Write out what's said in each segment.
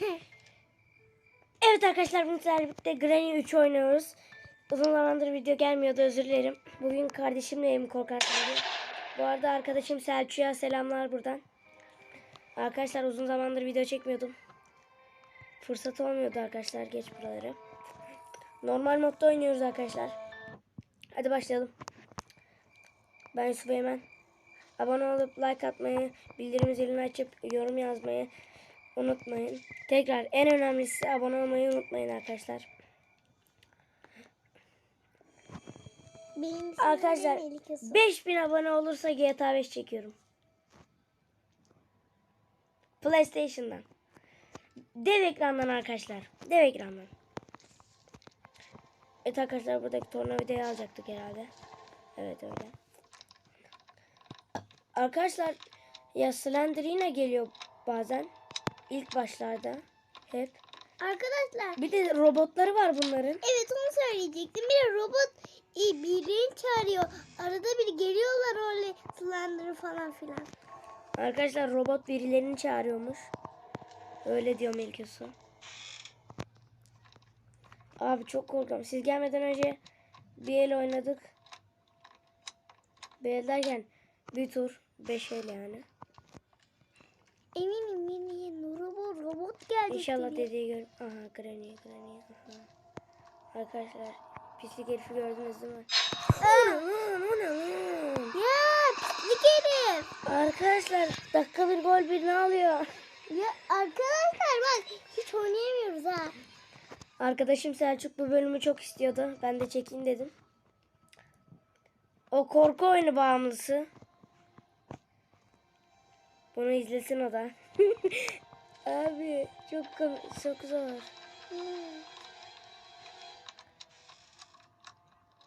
Evet arkadaşlar bugün sizlerle Granny 3 oynuyoruz. Uzun zamandır video gelmiyordu özür dilerim. Bugün kardeşimleyim korkarken diye. Bu arada arkadaşım Selçuk'a selamlar buradan. Arkadaşlar uzun zamandır video çekmiyordum. Fırsat olmuyordu arkadaşlar geç buraları. Normal modda oynuyoruz arkadaşlar. Hadi başlayalım. Ben Yusuf Eymen. Abone olup like atmayı, bildirim zilini açıp yorum yazmayı unutmayın. Tekrar en önemlisi abone olmayı unutmayın arkadaşlar. Benim Arkadaşlar ismim Melike Su. 5000 abone olursa GTA 5 çekiyorum. PlayStation'dan. Dev ekrandan arkadaşlar. Dev ekrandan. Evet arkadaşlar buradaki tornavidayı alacaktık herhalde. Evet öyle. Arkadaşlar ya Slender yine geliyor bazen. İlk başlarda. Hep. Arkadaşlar Bir de robotları var bunların. evet onu söyleyecektim. Bir de robot e, birini çağırıyor. Arada bir geliyorlar öyle Slender'ı falan filan. Arkadaşlar robot birilerini çağırıyormuş. Öyle diyor Melike Su. Abi çok korkuyorum. Siz gelmeden önce bir el oynadık. Bir el derken bir tur. Beş el yani. İnşallah dediği gör. Aha Granny Granny. Aha. Arkadaşlar pislik herifi gördünüz değil mi? Ya pislik herif. Arkadaşlar dakika bir gol bir ne alıyor? Ya arkadaşlar bak hiç oynayamıyoruz ha. Arkadaşım Selçuk bu bölümü çok istiyordu. Ben de çekeyim dedim. O korku oyunu bağımlısı. Bunu izlesin o da. Abi çok kom- çok zor.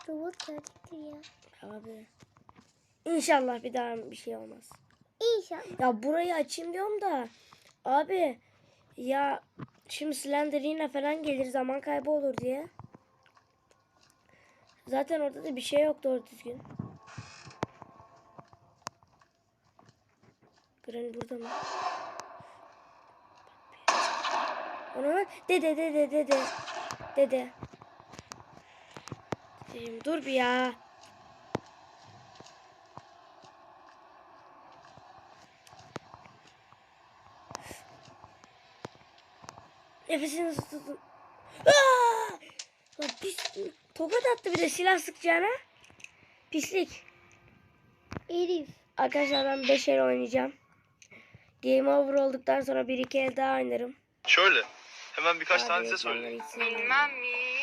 Robot gelecektir ya. Abi. İnşallah bir daha bir şey olmaz. İnşallah. Ya burayı açayım diyorum da. Abi ya şimdi Slender yine falan gelir zaman kaybı olur diye. Zaten orada da bir şey yok doğru düzgün. Granny burada mı? Ona dede dede dede dede. Dedeciğim, dur bir ya. Nefesini tutun. Lan pis. Tokat attı bir de silah sıkacağına. Pislik. Herif. Arkadaşlar ben 5 el oynayacağım. Game over olduktan sonra bir iki el daha oynarım. Şöyle. Hemen birkaç tane size söyleyeyim. Bilmem mi?